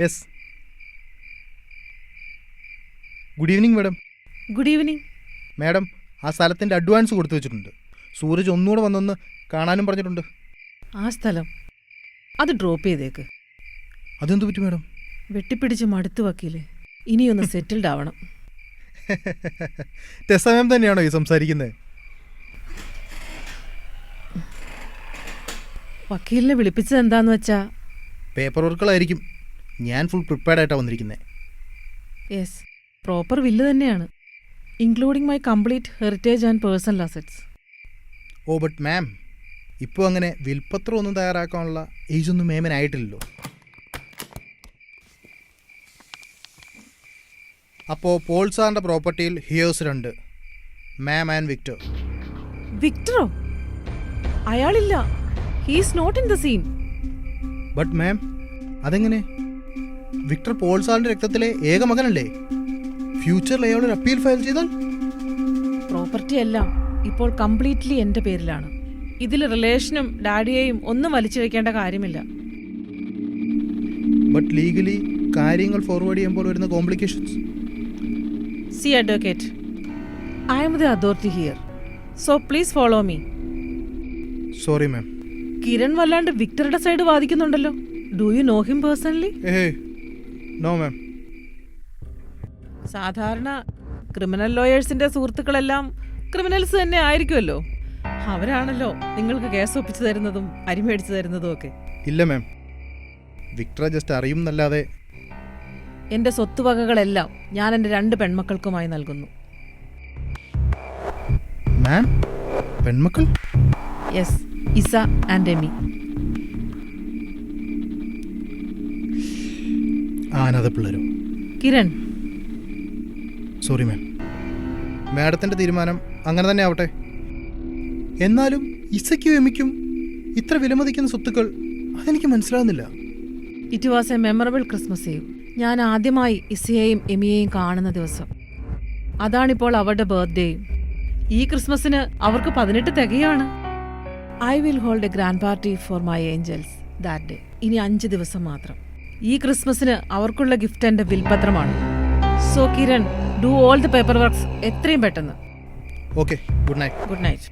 Yes good evening madam good evening madam ആ സ്ഥലത്തിന്റെ advance കൊടുത്തു വെച്ചിട്ടുണ്ട്. സൂരജ് ഒന്നുകൂടെ വന്നൊന്ന് കാണാനും പറഞ്ഞിട്ടുണ്ട്. ആ സ്ഥലം. അത് ഡ്രോപ്പ് ചെയ്തേക്ക്. അതെന്ത് പറ്റും മാഡം വെട്ടിപ്പിടിച്ച് മടുത്തു വക്കീൽ. ഇനിയൊന്ന് സെറ്റിൽഡ് ആവണം. ടെസ മാം തന്നെയാണോ ഈ സംസാരിക്കുന്നത് വക്കീലിനെ വിളിപ്പിച്ചത് എന്താന്ന് വെച്ചാ? പേപ്പർ വർക്കുകളായിരിക്കും ഞാൻ ഫുൾ പ്രിപ്പയർഡ് ആയിട്ടാണ് വന്നിരിക്കുന്നത് യെസ് പ്രോപ്പർ വില്ല് തന്നെയാണ്. Including my complete heritage and personal assets oh but ma'am ഇപ്പോൾ അങ്ങനെ വിൽപ്പത്രം ഒന്നും തയ്യാറാക്കാനുള്ള ഏജ് ഒന്നും മേമനായിട്ടില്ലല്ലോ അപ്പോൾ പോൾ സാറിന്റെ പ്രോപ്പർട്ടിയിൽ ഹിയേഴ്സ് രണ്ട്. മാം ആൻഡ് വിക്ടർ വിക്ടറോ അയാളില്ല. He's not in the scene but ma'am അതെങ്ങനെ? വിക്ടർ പോൾ സാറിന്റെ രക്തത്തിലെ ഏക മകനല്ലേ? ഫ്യൂച്ചറിൽ അയാൾ ഒരു അപ്പീൽ ഫയൽ ചെയ്താൽ? പ്രോപ്പർട്ടി എല്ലാം ഇപ്പോൾ കംപ്ലീറ്റ്ലി എന്റെ പേരിലാണ്. ഇതിൽ റിലേഷനും ഡാഡിയെയും ഒന്നും വലിച്ചു വെക്കേണ്ട കാര്യമില്ല. ബട്ട് ലീഗലി കാര്യങ്ങൾ ഫോർവേഡ് ചെയ്യുമ്പോൾ വരുന്ന complications see advocate I am the authority here so please follow me sorry ma'am Kiran വല്ലാണ്ട് വിക്ടറുടെ side വാദിക്കുന്നുണ്ടല്ലോ. Do you know him personally no ma'am സാധാരണ ക്രിമിനൽ ലോയേഴ്സിന്റെ സുഹൃത്തുക്കളെല്ലാം ക്രിമിനൽസ് തന്നെ ആയിരിക്കുമല്ലോ. അവരാണല്ലോ നിങ്ങൾക്ക് കേസ് ഒപ്പിച്ചു തരുന്നതും അരിമേടിച്ചു തരുന്നതും ഒക്കെ. ഇല്ല മാം വിക്ടറെ ജസ്റ്റ് അറിയും എന്നല്ലാതെ എന്റെ സ്വത്തുവകകളെല്ലാം ഞാൻ എന്റെ രണ്ട് പെൺമക്കൾക്കുമായി നൽകുന്നു. മാം പെൺമക്കൾ? Yes Isa and Amy. ആനന്ദ പിള്ളേരോ. കിരൺ. സോറി മാം മാഡത്തിന്റെ തീരുമാനം അങ്ങനെ തന്നെ ആവട്ടെ. എന്നാലും ഇസയ്ക്കും എമിക്കും ഇത്ര വിലമതിക്കുന്ന സ്വത്തുക്കൾ അതെനിക്ക് മനസ്സിലാകുന്നില്ല it was a memorable Christmas Eve ഞാൻ ആദ്യമായി ഇസയെയും എമിയെയും കാണുന്ന ദിവസം. അതാണിപ്പോൾ അവരുടെ ബർത്ത്ഡേയും ഈ ക്രിസ്മസിന് അവർക്ക് പതിനെട്ട് തികയാണ്. I will hold a grand party for my angels that day ഇനി അഞ്ച് ദിവസം മാത്രം. ഈ ക്രിസ്മസിന് അവർക്കുള്ള ഗിഫ്റ്റ് എന്റെ വിൽപത്രമാണ്. So Kiran do all the paper works എത്രയും പെട്ടെന്ന്. Okay good night good night